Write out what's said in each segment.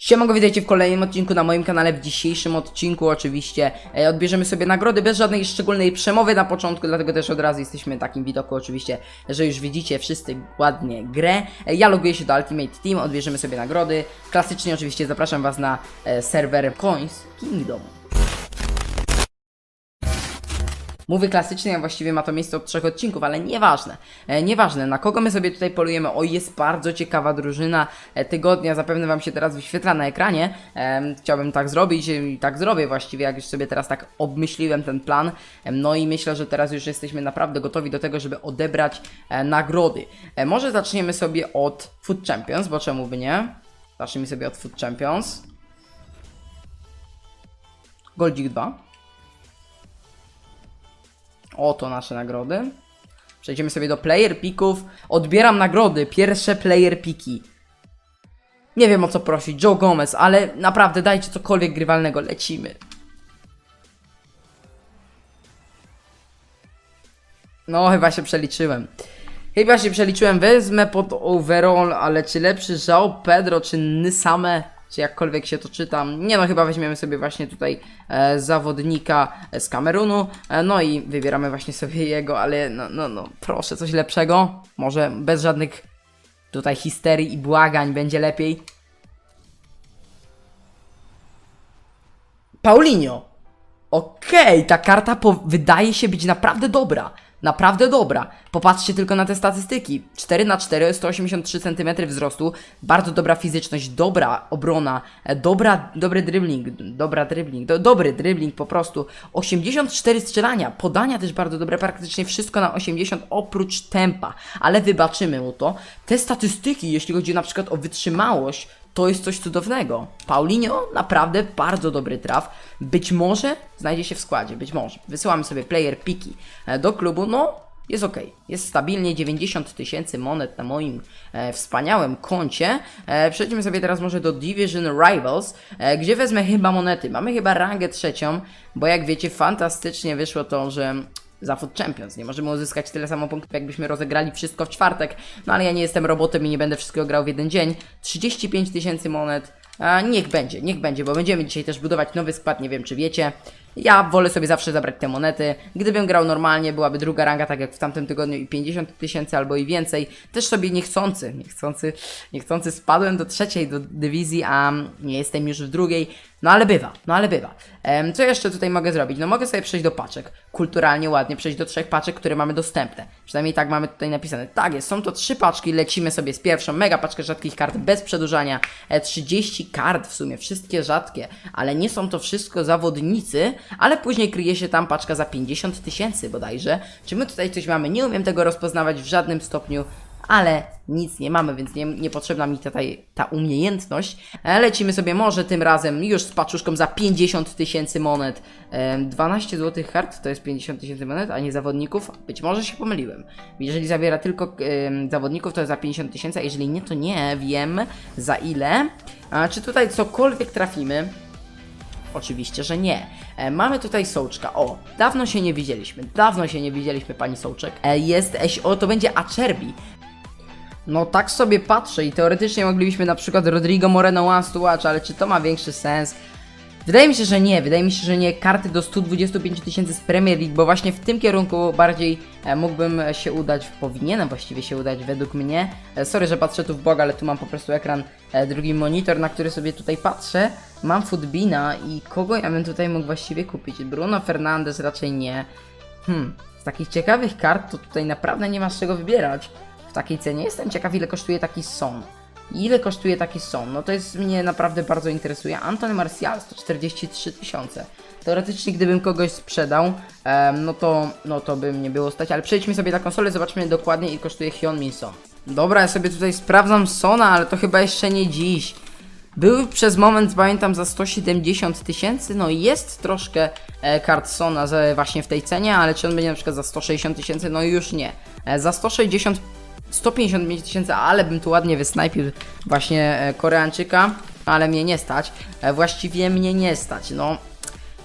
Siemanko, witajcie w kolejnym odcinku na moim kanale. W dzisiejszym odcinku oczywiście e, odbierzemy sobie nagrody bez żadnej szczególnej przemowy na początku, dlatego też od razu jesteśmy w takim widoku oczywiście, że już widzicie wszyscy ładnie grę. E, ja loguję się do Ultimate Team, odbierzemy sobie nagrody. Klasycznie oczywiście zapraszam was na e, serwer Coins Kingdom. Mówię klasycznie, właściwie ma to miejsce od trzech odcinków, ale nieważne. E, nieważne, na kogo my sobie tutaj polujemy. O, jest bardzo ciekawa drużyna e, tygodnia, zapewne Wam się teraz wyświetla na ekranie. E, chciałbym tak zrobić i tak zrobię właściwie, jak już sobie teraz tak obmyśliłem ten plan. E, no i myślę, że teraz już jesteśmy naprawdę gotowi do tego, żeby odebrać e, nagrody. E, może zaczniemy sobie od Food Champions, bo czemu by nie? Zacznijmy sobie od Food Champions. Goldzik 2. Oto nasze nagrody. Przejdziemy sobie do player pików. Odbieram nagrody. Pierwsze player piki. Nie wiem o co prosić. Joe Gomez, ale naprawdę dajcie cokolwiek grywalnego. Lecimy. No, chyba się przeliczyłem. Chyba się przeliczyłem. Wezmę pod overall, ale czy lepszy João Pedro, czy Nysame, czy jakkolwiek się to czyta. Nie no, chyba weźmiemy sobie właśnie tutaj e, zawodnika z Kamerunu. E, no i wybieramy właśnie sobie jego, ale no, no, no, proszę, coś lepszego. Może bez żadnych tutaj histerii i błagań będzie lepiej. Paulinho. Okej, ta karta wydaje się być naprawdę dobra. Naprawdę dobra. Popatrzcie tylko na te statystyki. 4 na 4 183 cm wzrostu, bardzo dobra fizyczność, dobra obrona, e, dobra, dobry dribbling, dobra dribbling, do, dobry dribbling po prostu. 84 strzelania, podania też bardzo dobre, praktycznie wszystko na 80 oprócz tempa, ale wybaczymy mu to. Te statystyki, jeśli chodzi na przykład o wytrzymałość, to jest coś cudownego. Paulinho naprawdę bardzo dobry traf. Być może znajdzie się w składzie, być może. Wysyłamy sobie player piki e, do klubu, no jest ok. Jest stabilnie 90 tysięcy monet na moim e, wspaniałym koncie. E, przejdźmy sobie teraz może do Division Rivals, e, gdzie wezmę chyba monety. Mamy chyba rangę trzecią, bo jak wiecie fantastycznie wyszło to, że za Food Champions. Nie możemy uzyskać tyle samo punktów, jakbyśmy rozegrali wszystko w czwartek. No ale ja nie jestem robotem i nie będę wszystkiego grał w jeden dzień. 35 tysięcy monet. A, niech będzie, niech będzie, bo będziemy dzisiaj też budować nowy skład, nie wiem czy wiecie. Ja wolę sobie zawsze zabrać te monety. Gdybym grał normalnie, byłaby druga ranga, tak jak w tamtym tygodniu i 50 tysięcy albo i więcej. Też sobie niechcący, niechcący, niechcący spadłem do trzeciej do dywizji, a nie jestem już w drugiej. No ale bywa, no ale bywa. Em, co jeszcze tutaj mogę zrobić? No mogę sobie przejść do paczek. Kulturalnie, ładnie przejść do trzech paczek, które mamy dostępne. Przynajmniej tak mamy tutaj napisane. Tak jest, są to trzy paczki, lecimy sobie z pierwszą. Mega paczkę rzadkich kart bez przedłużania. E, 30 kart w sumie, wszystkie rzadkie, ale nie są to wszystko zawodnicy, ale później kryje się tam paczka za 50 tysięcy bodajże. Czy my tutaj coś mamy? Nie umiem tego rozpoznawać w żadnym stopniu ale nic nie mamy, więc nie, niepotrzebna mi tutaj ta umiejętność. E, Lecimy sobie może tym razem już z paczuszką za 50 tysięcy monet. Em, 12 złotych kart to jest 50 tysięcy monet, a nie zawodników. Być może się pomyliłem. Jeżeli zawiera tylko em, zawodników, to jest za 50 tysięcy, a jeżeli nie, to nie wiem za ile. A czy tutaj cokolwiek trafimy? Oczywiście, że nie. E, mamy tutaj Sołczka. O, dawno się nie widzieliśmy. Dawno się nie widzieliśmy, pani Sołczek. E, jest, e, o, to będzie Acerbi. No tak sobie patrzę i teoretycznie moglibyśmy na przykład Rodrigo Moreno One ale czy to ma większy sens? Wydaje mi się, że nie. Wydaje mi się, że nie karty do 125 tysięcy z Premier League, bo właśnie w tym kierunku bardziej e, mógłbym się udać, powinienem właściwie się udać według mnie. E, sorry, że patrzę tu w bok, ale tu mam po prostu ekran, e, drugi monitor, na który sobie tutaj patrzę. Mam Footbina i kogo ja bym tutaj mógł właściwie kupić? Bruno Fernandes raczej nie. Hmm, z takich ciekawych kart to tutaj naprawdę nie ma z czego wybierać w takiej cenie. Jestem ciekaw, ile kosztuje taki Son. Ile kosztuje taki Son? No to jest mnie naprawdę bardzo interesuje. Anton Martial 143 tysiące. Teoretycznie, gdybym kogoś sprzedał, no, to, no to by mnie było stać. Ale przejdźmy sobie na konsolę, zobaczmy dokładnie, ile kosztuje Hyun Min Son. Dobra, ja sobie tutaj sprawdzam Sona, ale to chyba jeszcze nie dziś. Był przez moment, pamiętam, za 170 tysięcy, no jest troszkę e, kart Sona za, właśnie w tej cenie, ale czy on będzie na przykład za 160 tysięcy, no już nie. E, za 160 155 tysięcy, ale bym tu ładnie wysnajpił właśnie e, Koreańczyka, ale mnie nie stać. E, właściwie mnie nie stać, no.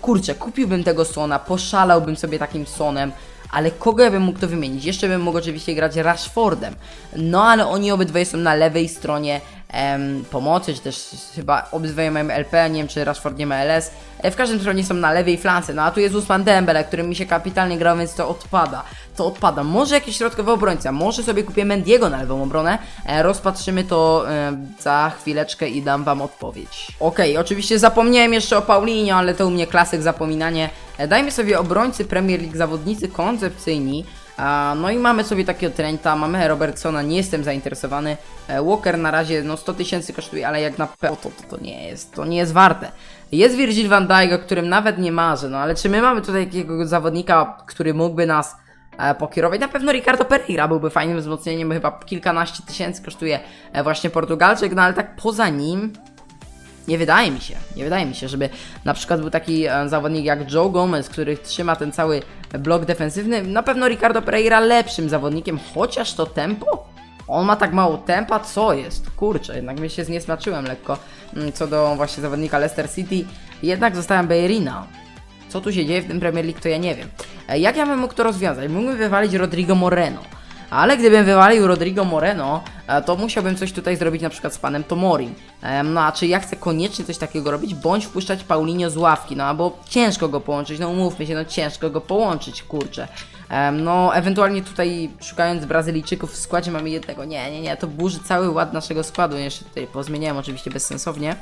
Kurczę, kupiłbym tego Sona, poszalałbym sobie takim Sonem, ale kogo ja bym mógł to wymienić? Jeszcze bym mógł oczywiście grać Rashfordem. No ale oni obydwoje są na lewej stronie em, pomocy, czy też chyba obydwoje mają LP, nie wiem czy Rashford nie ma LS. E, w każdym stronie są na lewej flance, no a tu jest Usman Dembele, który mi się kapitalnie grał, więc to odpada. To odpada. Może jakiś środkowy obrońca, może sobie kupię Mendiego na lewą obronę. E, rozpatrzymy to e, za chwileczkę i dam wam odpowiedź. Okej, oczywiście zapomniałem jeszcze o Paulinie, ale to u mnie klasyk zapominanie. E, dajmy sobie obrońcy Premier League, zawodnicy koncepcyjni. No i mamy sobie takiego Trenta, mamy Robertsona, nie jestem zainteresowany. E, Walker na razie no 100 tysięcy kosztuje, ale jak na pewno to, to, to nie jest, to nie jest warte. Jest Virgil van Dijk, o którym nawet nie marzę, no ale czy my mamy tutaj takiego zawodnika, który mógłby nas e, pokierować? Na pewno Ricardo Pereira byłby fajnym wzmocnieniem, chyba kilkanaście tysięcy kosztuje e, właśnie Portugalczyk, no ale tak poza nim nie wydaje mi się, nie wydaje mi się, żeby na przykład był taki e, zawodnik jak Joe Gomez, który trzyma ten cały blok defensywny. Na pewno Ricardo Pereira lepszym zawodnikiem, chociaż to tempo? On ma tak mało tempa, co jest? Kurczę, jednak mi się zniesmaczyłem lekko mm, co do właśnie zawodnika Leicester City. Jednak zostałem Bejrina. Co tu się dzieje w tym Premier League, to ja nie wiem. E, Jak ja bym mógł to rozwiązać? Mógłbym wywalić Rodrigo Moreno. Ale gdybym wywalił Rodrigo Moreno, e, to musiałbym coś tutaj zrobić na przykład z panem Tomorim. Em, No a czy ja chcę koniecznie coś takiego robić, bądź wpuszczać Paulinho z ławki, no bo ciężko go połączyć, no umówmy się, no ciężko go połączyć, kurczę. No ewentualnie tutaj szukając Brazylijczyków w składzie mamy jednego, nie, nie, nie, to burzy cały ład naszego składu, jeszcze tutaj pozmieniałem oczywiście bezsensownie.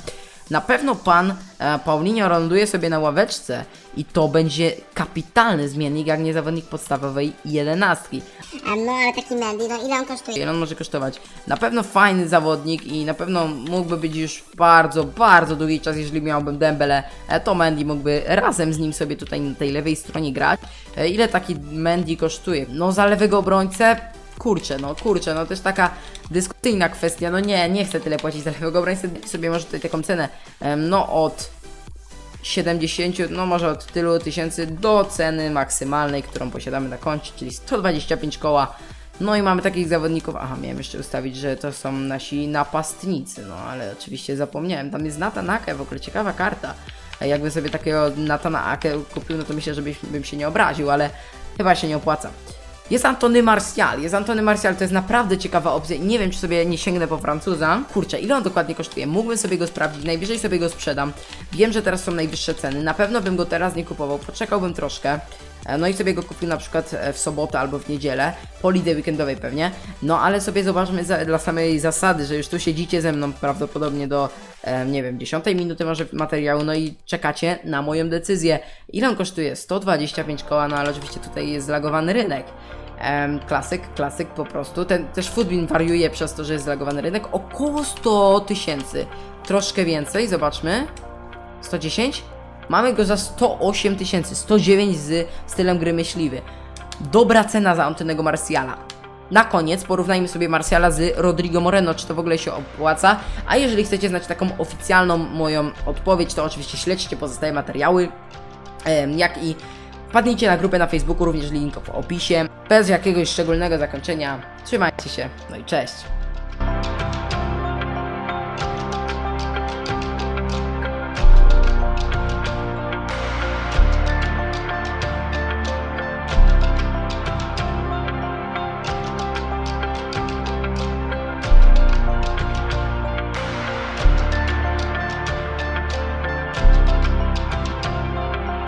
Na pewno pan e, Paulinho ląduje sobie na ławeczce i to będzie kapitalny zmiennik, jak nie zawodnik podstawowej jedenastki. A no ale taki Mendy, no ile on kosztuje? Ile on może kosztować? Na pewno fajny zawodnik i na pewno mógłby być już bardzo, bardzo długi czas, jeżeli miałbym Dembele, e, to Mendy mógłby razem z nim sobie tutaj na tej lewej stronie grać. E, Ile taki Mendy kosztuje? No za lewego obrońcę Kurczę, no kurczę, no też taka dyskusyjna kwestia, no nie, nie chcę tyle płacić za lewego obrońcę, sobie może tutaj taką cenę, no od 70, no może od tylu tysięcy do ceny maksymalnej, którą posiadamy na koncie, czyli 125 koła. No i mamy takich zawodników, aha, miałem jeszcze ustawić, że to są nasi napastnicy, no ale oczywiście zapomniałem, tam jest Nathan Ake, w ogóle ciekawa karta. E, Jakby sobie takiego Natana Ake kupił, no to myślę, że bym się nie obraził, ale chyba się nie opłaca. Jest Antony Martial. Jest Antony Martial, to jest naprawdę ciekawa opcja. Nie wiem, czy sobie nie sięgnę po Francuza. Kurczę, ile on dokładnie kosztuje? Mógłbym sobie go sprawdzić, najwyżej sobie go sprzedam. Wiem, że teraz są najwyższe ceny. Na pewno bym go teraz nie kupował, poczekałbym troszkę. E, No i sobie go kupił na przykład e, w sobotę albo w niedzielę, po lidze weekendowej pewnie. No ale sobie zobaczmy za, dla samej zasady, że już tu siedzicie ze mną prawdopodobnie do, e, nie wiem, 10 minuty może materiału, no i czekacie na moją decyzję. Ile on kosztuje? 125 koła, no ale oczywiście tutaj jest zlagowany rynek. Em, klasyk, klasyk po prostu. Ten też Foodbin wariuje przez to, że jest zlagowany rynek. Około 100 tysięcy. Troszkę więcej, zobaczmy. 110? Mamy go za 108 tysięcy. 109 z stylem gry myśliwy. Dobra cena za Antonego Marciala. Na koniec porównajmy sobie Marciala z Rodrigo Moreno, czy to w ogóle się opłaca. A jeżeli chcecie znać taką oficjalną moją odpowiedź, to oczywiście śledźcie pozostałe materiały. Jak i wpadnijcie na grupę na Facebooku, również link w opisie. Bez jakiegoś szczególnego zakończenia. Trzymajcie się, no i cześć.